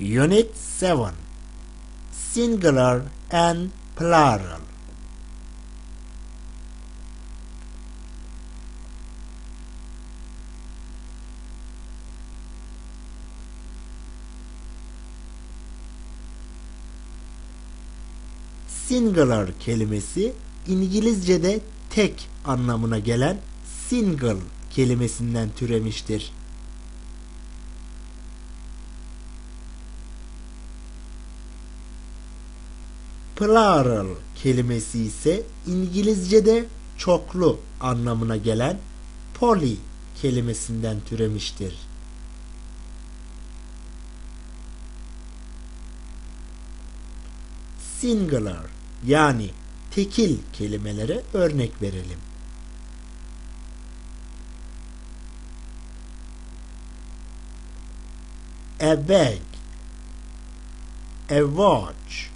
Unit 7 Singular and Plural Singular kelimesi İngilizce'de tek anlamına gelen single kelimesinden türemiştir. Plural kelimesi ise İngilizce'de çoklu anlamına gelen poly kelimesinden türemiştir. Singular yani tekil kelimelere örnek verelim. A bag, a watch,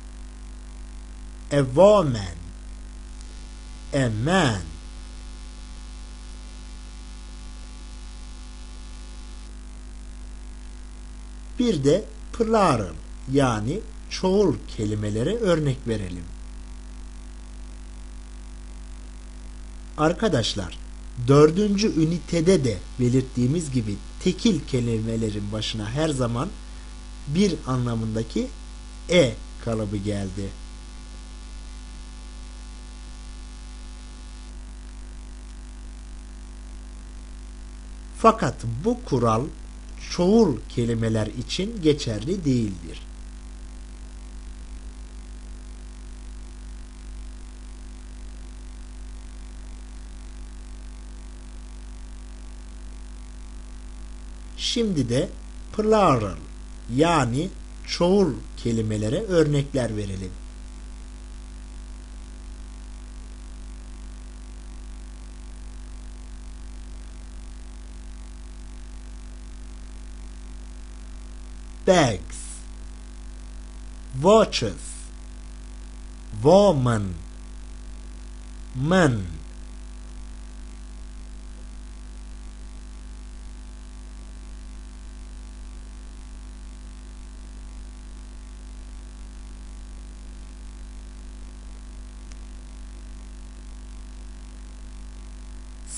a woman, a man. Bir de plural yani çoğul kelimelere örnek verelim. Arkadaşlar dördüncü ünitede de belirttiğimiz gibi tekil kelimelerin başına her zaman bir anlamındaki e kalıbı geldi. Fakat bu kural çoğul kelimeler için geçerli değildir. Şimdi de plural yani çoğul kelimelere örnekler verelim. Bags, watches, woman, man.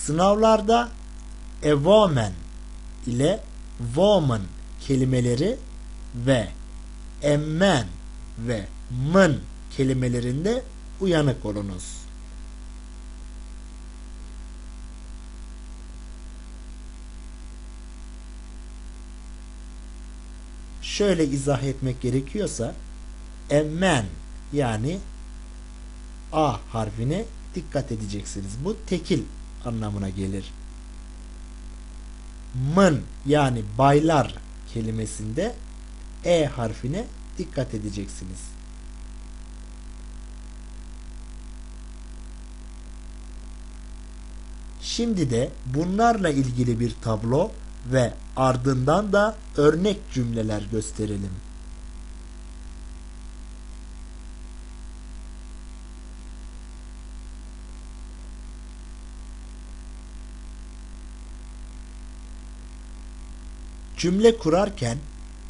Sınavlarda a woman ile woman kelimeleri ve emmen ve mın kelimelerinde uyanık olunuz. Şöyle izah etmek gerekiyorsa emmen yani A harfine dikkat edeceksiniz. Bu tekil anlamına gelir. Mın yani baylar kelimesinde E harfine dikkat edeceksiniz. Şimdi de bunlarla ilgili bir tablo ve ardından da örnek cümleler gösterelim. Cümle kurarken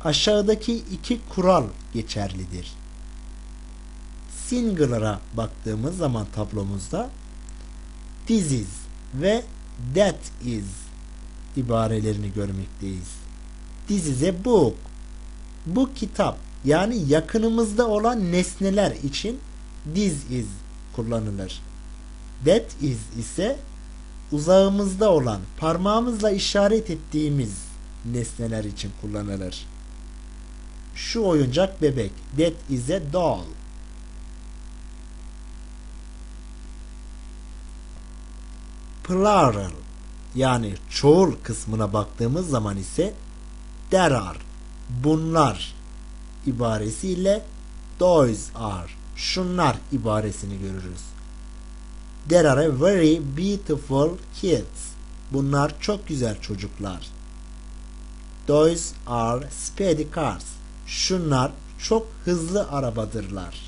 aşağıdaki iki kural geçerlidir. Singular'a baktığımız zaman tablomuzda this is ve that is ibarelerini görmekteyiz. This is a book. Bu kitap yani yakınımızda olan nesneler için this is kullanılır. That is ise uzağımızda olan parmağımızla işaret ettiğimiz nesneler için kullanılır. Şu oyuncak bebek. That is a doll. Plural yani çoğul kısmına baktığımız zaman ise there are bunlar ibaresiyle those are şunlar ibaresini görürüz. There are very beautiful kids. Bunlar çok güzel çocuklar. Those are speedy cars. Şunlar çok hızlı arabadırlar.